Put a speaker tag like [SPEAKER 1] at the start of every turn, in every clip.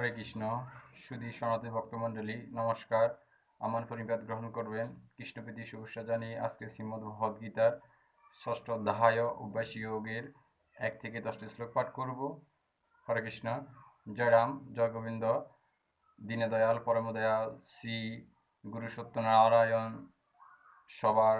[SPEAKER 1] হরে কৃষ্ণ সুধী সনাতী ভক্তমণ্ডলী নমস্কার আমার পরিবাদ গ্রহণ করবেন কৃষ্ণপ্রীতি শুভেচ্ছা জানিয়ে আজকে শ্রীমদ ভগবদ্গীতার ষষ্ঠ দাহায় অভ্যাস যোগের এক থেকে দশটি শ্লোক পাঠ করব হরে কৃষ্ণ জয়রাম জয়গোবিন্দ জয় গোবিন্দ শ্রী গুরু সত্যনারায়ণ সবার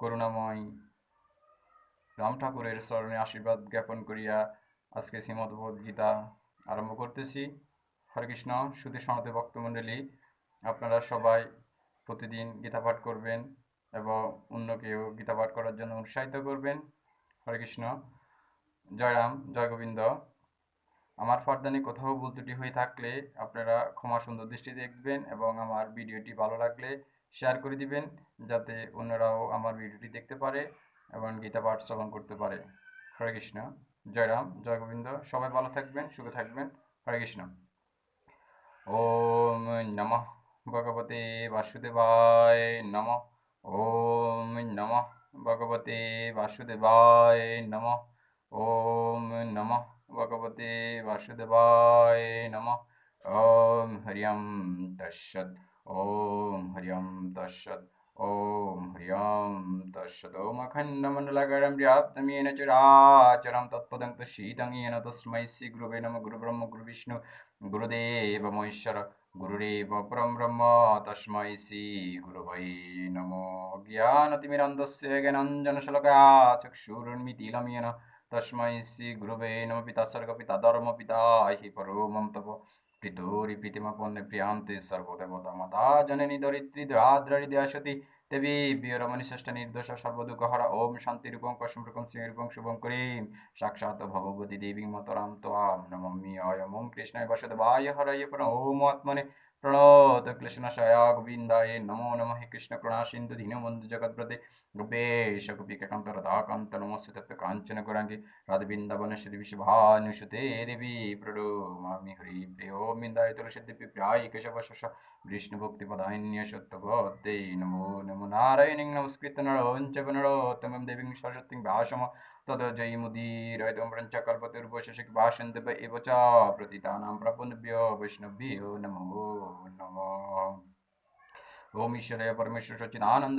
[SPEAKER 1] করুণাময় রাম ঠাকুরের স্মরণে আশীর্বাদ জ্ঞাপন করিয়া আজকে শ্রীমদ্ভগীতা আরম্ভ করতেছি হরে কৃষ্ণ সুদী সনদে ভক্তমণ্ডলী আপনারা সবাই প্রতিদিন গীতা পাঠ করবেন এবং অন্যকেও গীতা পাঠ করার জন্য উৎসাহিত করবেন হরে কৃষ্ণ জয়রাম জয় গোবিন্দ আমার ফারদানি কোথাও ভুল ত্রুটি হয়ে থাকলে আপনারা ক্ষমা সুন্দর দৃষ্টি দেখবেন এবং আমার ভিডিওটি ভালো লাগলে শেয়ার করে দিবেন যাতে অন্যরাও আমার ভিডিওটি দেখতে পারে এবং গীতা পাঠ শ্রবণ করতে পারে হরে কৃষ্ণ জয়রাম জয় গোবিন্দ সবাই ভালো থাকবেন সুখে থাকবেন হরে কৃষ্ণ ওম নম ভগবতে বাসুদেবায় নম ওম নম ভগবতে বাসুদেবায় নম ওম নম ভগবতে বাসুদেবায় নম ওম হরিম তৎসদ ওম হরিম তৎসদ ॐ ह्रियं तस्सदोमखण्डमण्डलाकरं व्याप्तमेन चराचरं तत्पदं तशीतं येन तस्मै गुरुवे नमः गुरुब्रह्म गुरुविष्णु गुरुदेव महेश्वर गुरुरेव परं ब्रह्म तस्मै श्री श्रीगुरुवै नमो ज्ञानतिमिरन्दस्य ज्ञानञ्जनशलका चक्षुरुन्मितिलं येन तस्मै श्रीगुरुवे नमः पिता सर्गपिता धर्मपिता हि परो मम तप পৃথিমা পণ্যে ponne prianti মাতা janani ধরিত্রী dradra দেয়াসতী দেবী বিয়রমণি শ্রেষ্ঠ নির্দোষ হরা ওম শান্তি রূপং কসম রূপম সিং রূপং শুভং করিম সাক্ষাৎ ভগবতী দেবী মতরাম তো আম নমমি অয়ম কৃষ্ণ বসুদেবায় হরয় পর ওম আত্মনে প্রণোদ ক্লেশনাশয়া গোবিন্দায় নমো নম হে কৃষ্ণ কৃণা সিন্ধু দীনবন্ধু জগৎপ্রদে গোপেশ গোপিকাকান্ত রাধাকান্ত নমস্তে তত্ত্ব কাঞ্চন করাঙ্গে রাধবৃন্দাবন শ্রী বিশুভানুষুতে দেবী প্রণমামি হরি প্রিয়মিন্দায় তুলসী দেবী প্রায় কেশব শশ বিষ্ণু ভক্তি পদান্য সত্যভক্তে নমো নমো নারায়ণী নমস্কৃত নরঞ্চ নরোত্তম দেবী সরস্বতী ভাষম তদজয়ী মুদির ঐদম্বরণ চক্রবর্তীর উপশেষে ভাষণ দেব এব চ প্রতিতানাম প্রপন্নভ্য বৈষ্ণভ্যো নমো নমো ওম ঈশ্বরয় পরমেশ্বর সচিদানন্দ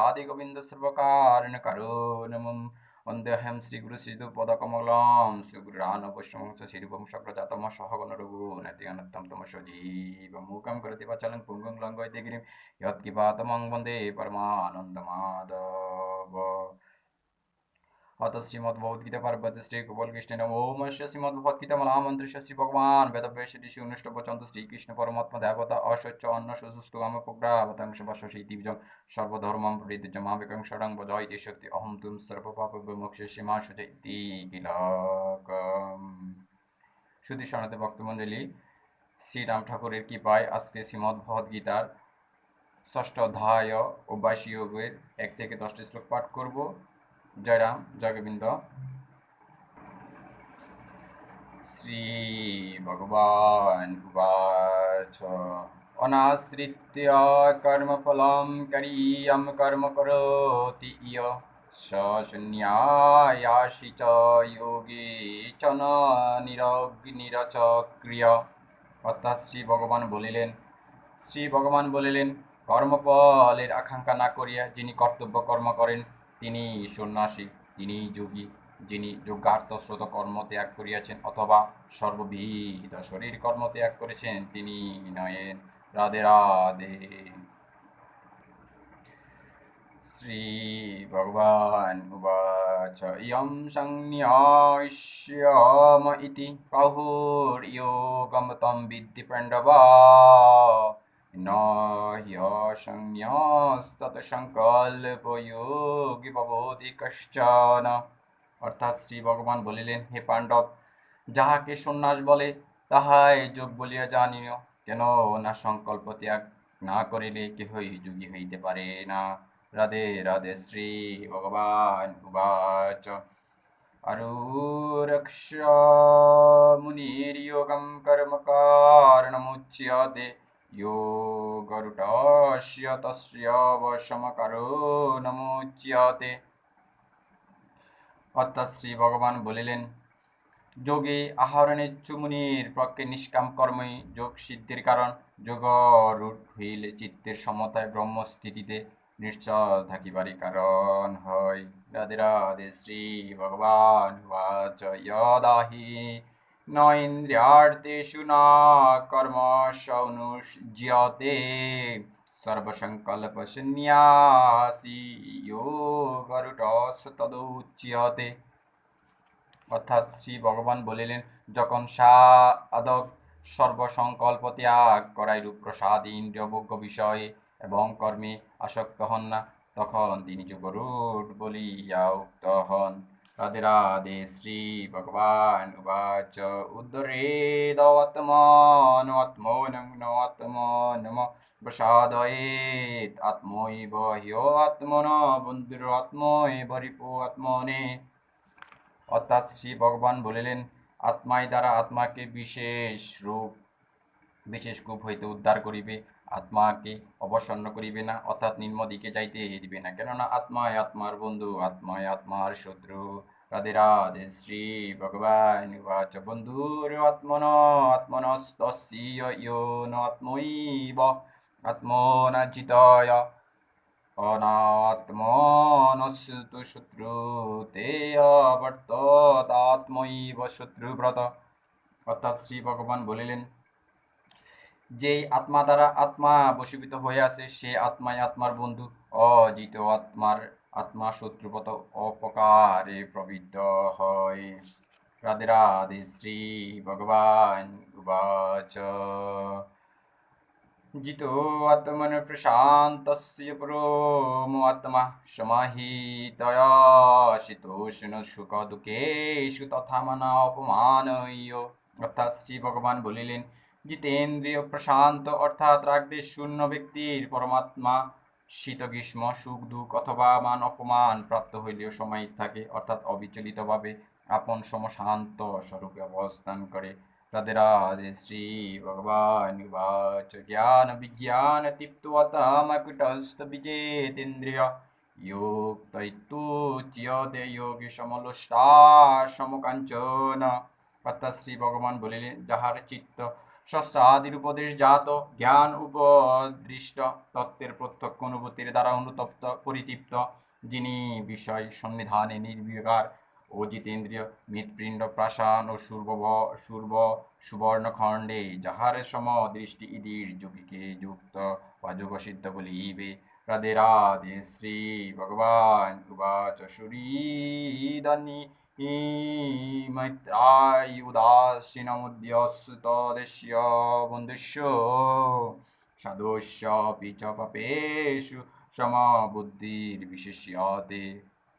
[SPEAKER 1] হাদি গোবিন্দ সর্বকারণ করুণমম कृति वचलं पुङ्गुं लङ्गयति गिरिं यत्किपातमं वन्दे অত শ্রীমদ্ভগীত পার্বতী শ্রী গোপাল কৃষ্ণ ওম শ্রীমদ্ভগীত শ্রী ভগবান বেদ শ্রী অনুষ্ঠ পচন্ত শ্রীকৃষ্ণ পরমাত্মা দেবতা অস্বচ্ছ অন্ন সুস্থ গাম প্রগ্রা সর্বধর্ম প্রীতি জমা বিকাংশ রং শক্তি অহম তুম সর্ব সীমা সুজয় দি গিলক শ্রীরাম ঠাকুরের কৃপায় আজকে শ্রীমদ্ভগীতার ষষ্ঠ অধ্যায় ও বাইশ এক থেকে দশটি শ্লোক পাঠ করব জয়রাম জয়গোবিন্দ শ্রী ভগবান উবাচ অনাশ্রিত্য কর্মফলম করিয়ম কর্ম করোতি ইয় সশূন্যায়াসি চ যোগী চন চ নিরগ্নিরচক্রিয় অর্থাৎ শ্রী ভগবান বলিলেন শ্রী ভগবান বলিলেন কর্মফলের আকাঙ্ক্ষা না করিয়া যিনি কর্তব্য কর্ম করেন তিনি সন্ন্যাসী তিনি যোগী যিনি স্রোত কর্ম ত্যাগ করিয়াছেন অথবা সর্ববিহিত শরীর কর্ম ত্যাগ করেছেন তিনি নয়েন রাধে রাধে শ্রী ভগবান উবাচ ইয়ম সংন্যাস্যম ইতি বাহুর্যোগম তম বিদ্যি পাণ্ডবা नाह्य संज्ञास्तत् সংকল্পযোগী ভবতি কশ্চন অর্থাৎ শ্রী ভগবান বলিলেন হে পাণ্ডব যাহাকে সন্ন্যাস বলে তাহাই যোগ বলিয়া জানিও কেন না সংকল্প ত্যাগ না করিলে কেহই যোগী হইতে পারে না রাধে রাধে শ্রী ভগবান উবাচ আরুরক্ষ মুনির মুনির্যোগম কর্মকারণমুচ্যতে यो ভগবান বলিলেন যোগে আহরণের চুমুনির পক্ষে নিষ্কাম কর্মই যোগ সিদ্ধির কারণ যোগ রূপ হইলে চিত্তের সমতায় ব্রহ্মস্থিতিতে নিশ্চল থাকিবারই কারণ হয় রাধে রাধে শ্রী ভগবান বাচ ইয়দাহি ন না কর্ম কর্মস্য অনুজ্যতে সর্বসংকল্প সন্ন্যাসী তদুচ্যতে অর্থাৎ শ্রী ভগবান বলিলেন যখন সাধক সর্বসংকল্প ত্যাগ করাই রূপ প্রসাদ ইন্দ্রিয়ভোগ্য বিষয়ে এবং কর্মে আসক্ত হন না তখন তিনি যুগরূঢ় বলিয়া উক্ত হন রাধে রাধে শ্রী ভগবান উবাচ উদ্রেদাত্মানাত্মানাত্মানম প্রসাদয়েত আত্মৈব হ্য আত্মন বন্ধুর আত্মৈব রিপো আত্মনে অর্থাৎ শ্রী ভগবান বলিলেন আত্মাই দ্বারা আত্মাকে বিশেষ রূপ বিশেষ রূপ হইতে উদ্ধার করিবে আত্মাকে অবসন্ন করিবে না অর্থাৎ নিম্ন দিকে যাইতে দিবে না কেননা আত্মায় আত্মার বন্ধু আত্মায় আত্মার শত্রু রাধে রাধে শ্রী ভগবান বন্ধুর আত্মন আত্মনস্তস্যত্মৈব আত্মনজিত অনাত্মনস্তু শত্রু তে আত্মৈব শত্রুব্রত অর্থাৎ শ্রী ভগবান বলিলেন যেই আত্মা দ্বারা আত্মা বশীভূত হয়ে আছে সে আত্মাই আত্মার বন্ধু অজিত আত্মার আত্মা শত্রুপত অপকারে প্রবৃদ্ধ হয় রাধে রাধে শ্রী ভগবান উবাচ আত্মন প্রশান্ত प्रशान्तस्य আত্মা সমাহিত শীতোষ্ণ সুখ দুঃখেষু তথা মানা অপমান অর্থাৎ শ্রী ভগবান বলিলেন জিতেন্দ্রীয় প্রশান্ত অর্থাৎ রাগদের শূন্য ব্যক্তির পরমাত্মা শীত গ্রীষ্ম সুখ দুঃখ অথবা মান অপমান প্রাপ্ত হইলেও সময় থাকে অর্থাৎ অবিচলিতভাবে আপন সমশান্ত স্বরূপে অবস্থান করে রাধে রাধে শ্রী ভগবান জ্ঞান বিজ্ঞান তৃপ্ত বিজেতেন্দ্রিয় যোগ তৈতু চিয়তে যোগী সমলুষ্টা সমকাঞ্চন অর্থাৎ শ্রী ভগবান বলিলেন যাহার চিত্ত উপদেশ জাত জ্ঞান উপদৃষ্ট তত্ত্বের প্রত্যক্ষ অনুভূতির দ্বারা অনুতপ্ত পরিতৃপ্ত যিনি বিষয় সন্নিধানে নির্বিকার ও জিতেন্দ্রীয় মৃৎপিণ্ড প্রাসান ও সূর্ব সূর্ব সুবর্ণখণ্ডে যাহার সম দৃষ্টি ইদির যোগীকে যুক্ত বা যোগসিদ্ধ বলিবে রাধে রাধে শ্রী ভগবান উবাচ দানী ইমৈত্রায় বন্ধুষ্য সদস্য পিচ সমবুদ্ধির বিশেষ্যতে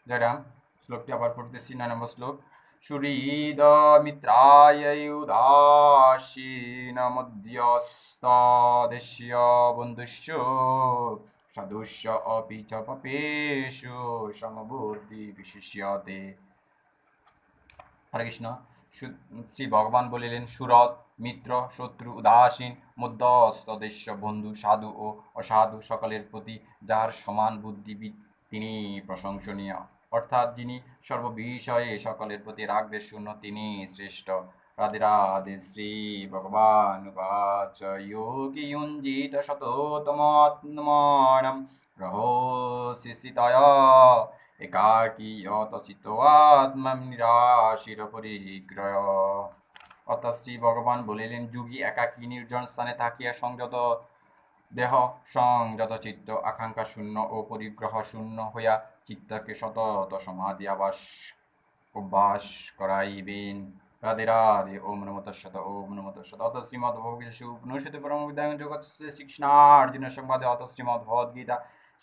[SPEAKER 1] জয়রাম শ্লোকটি আবার পড়তেছি নয় নম্বর শ্লোক সুহৃদ মিত্রায় বন্ধুষ্য সদস্য অপি চপেশু সমবুদ্ধি বিশিষ্যতে হরে কৃষ্ণ শ্রী ভগবান বলিলেন সুরত মিত্র শত্রু উদাসীন মধ্যস্বদেশ্য বন্ধু সাধু ও অসাধু সকলের প্রতি যাহার সমান বুদ্ধিবিদ তিনি প্রশংসনীয় অর্থাৎ যিনি সর্ববিষয়ে সকলের প্রতি রাগবের শূন্য তিনি শ্রেষ্ঠ রাধে রাধে শ্রী ভগবান উবাচ যোগী উঞ্জিত শততমাত্মনম রহস্যিতয় একাকী অতচিত আত্মাম নিরাশির পরিগ্রয় অর্থাৎ শ্রী ভগবান বলিলেন যুগী একাকী নির্জন স্থানে থাকিয়া সংযত দেহ সংযত চিত্ত আকাঙ্ক্ষা শূন্য ও পরিগ্রহ শূন্য হইয়া চিত্তকে সতত সমাধি আবাস অভ্যাস করাইবেন রাধে রাধে ওম নমত শত ওম নমত শত অত শ্রীমৎ ভগবত উপনিষদে পরম বিদ্যাঙ্গ জগৎ শ্রীকৃষ্ণার্জুন সংবাদে অত শ্রীমৎ ভগবদ্গীতা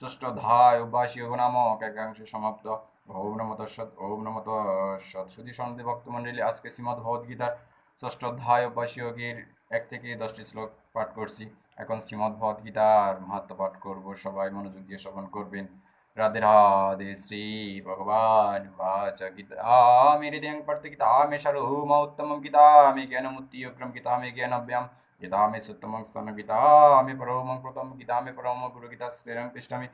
[SPEAKER 1] ষষ্ঠধ্যায় অভ্যাসী ও নামক একাংশে সমাপ্ত ওম নমত সৎ ওম নমত সৎসুদী সন্ধি ভক্তমণ্ডলী আজকে শ্রীমদ ভগবদ্গীতার ষষ্ঠ অধ্যায় অভ্যাসী যোগীর এক থেকে দশটি শ্লোক পাঠ করছি এখন শ্রীমদ ভগবদ্গীতার মাহাত্ম পাঠ করব সবাই মনোযোগ দিয়ে শ্রবণ করবেন রাধে রাধে শ্রী ভগবান বাচ গীতামি হৃদয়ং পার্থ গীতামে সারহুম উত্তম গীতামি জ্ঞানমূর্তি অক্রম জ্ঞান জ্ঞানব্যাম গীতামে সত্যমং স্থান গীতামে পরমং প্রথম গীতামে পরম গুরু গীতা স্নেহং পৃষ্ঠামি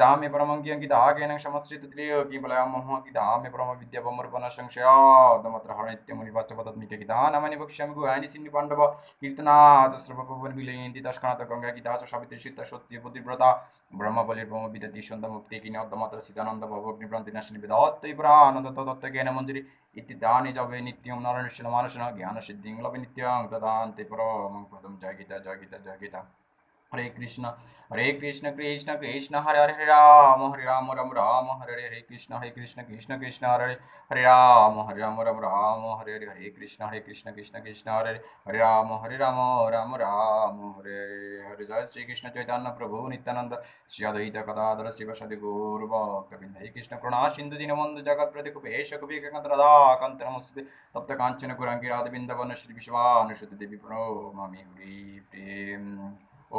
[SPEAKER 1] දාමේ පරමං කියන කී දාගේන සමස්සිත ත්‍රියෝ කී බලයම් මොහ කී දාමේ පරම විද්‍යා බමර්පන සංශයා දමතර හරණිත්‍ය මුනි පච්ච පදත් මිට කී දා නමනි භක්ෂම ගු ආනි සින්නි පණ්ඩව කීර්තනාද සර්වපවන බිලේන්දි දශකනත ගංගා කී දාස ශබිත සිත සත්‍ය බුද්ධිබ්‍රතා ব্রহ্ম বলির ব্রহ্ম বিদ্যাদি সন্ধ্যা মুক্তি কিনে অর্ধমাত্র সিদ্ধানন্দ ভবগ্নি ভ্রান্তি নাশিনী বেদাত্ত ইব্রা আনন্দ তত্ত্ব জ্ঞান মঞ্জুরি ইতি দানি যাবে নিত্যম নারায়ণ মানুষ জ্ঞান সিদ্ধিং লবে নিত্যং তদান্তে পরম প্রথম জয় গীতা জয় গীতা জয় হরে কৃষ্ণ হরে কৃষ্ণ কৃষ্ণ কৃষ্ণ হরে হরে হরে রাম হরে রাম রাম রাম হরে হরে হরে কৃষ্ণ হরে কৃষ্ণ কৃষ্ণ কৃষ্ণ হরে হরে রাম হরে রাম রাম রাম হরে হরে হরে কৃষ্ণ হরে কৃষ্ণ কৃষ্ণ কৃষ্ণ হরে হরে রাম হরে রাম রাম রাম হরে হরে জয় শ্রীকৃষ্ণ চৈতন্য প্রভু নিত্যানন্দ শ্রী অদ্বৈত কদাধর শিবসদি গৌরবকবিন্দ হরে কৃষ্ণ প্রণা সিন্ধু দীনবন্ধু জগৎ প্রতিকুপেশ কবি কান্ত নমস্তে তপ্ত কাঞ্চন কুরাঙ্গি রাধবিন্দবন শ্রী বিশ্ববানুষুতি দেবী প্রণমামি হরি প্রেম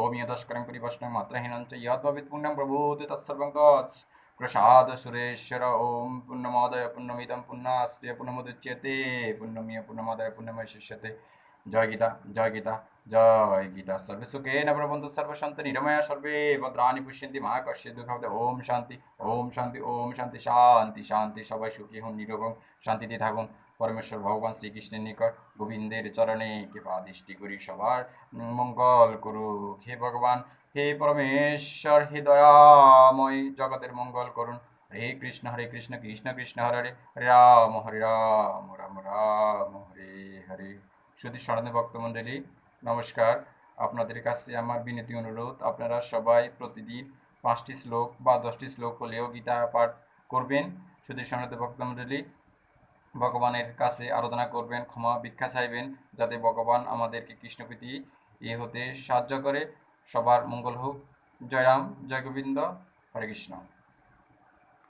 [SPEAKER 1] ओम यदस्करं परिवश्नं मात्रहीनं च यद्भवेत् पुण्यं प्रबोधि तत्सर्वं तत् प्रसाद सुरेश्वर ओम पुण्यमोदय पुण्यमिदं पुण्यस्य पुण्यमुदच्यते पुण्यमिय पुण्यमोदय पुण्यमशिष्यते জয় গীতা জয় গীতা জয় গীতা সর্বে সুখে নবন্ধু সর্বশান্ত নিরময়া সর্বে ভদ্রাণি পুষ্যন্তি মহাকর্ষে দুঃখাবদে ওম শান্তি ওম শান্তি ওম শান্তি শান্তি শান্তি সবাই সুখী হন নিরোগম শান্তিতে থাকুন পরমেশ্বর ভগবান শ্রীকৃষ্ণের নিকট গোবিন্দের চরণে কৃপা দৃষ্টি করি সবার মঙ্গল করুক হে ভগবান হে পরমেশ্বর হে দয়াময় জগতের মঙ্গল করুন হরে কৃষ্ণ হরে কৃষ্ণ কৃষ্ণ কৃষ্ণ হরে হরে রাম হরে রাম রাম রাম হরে হরে শুধু স্মরণে ভক্তমণ্ডলী নমস্কার আপনাদের কাছে আমার বিনতি অনুরোধ আপনারা সবাই প্রতিদিন পাঁচটি শ্লোক বা দশটি শ্লোক হলেও গীতা পাঠ করবেন শুধু সনাত ভক্তমণ্ডলী ভগবানের কাছে আরাধনা করবেন ক্ষমা ভিক্ষা চাইবেন যাতে ভগবান আমাদেরকে কৃষ্ণপ্রীতি এ হতে সাহায্য করে সবার মঙ্গল হোক জয়রাম জয় গোবিন্দ হরে কৃষ্ণ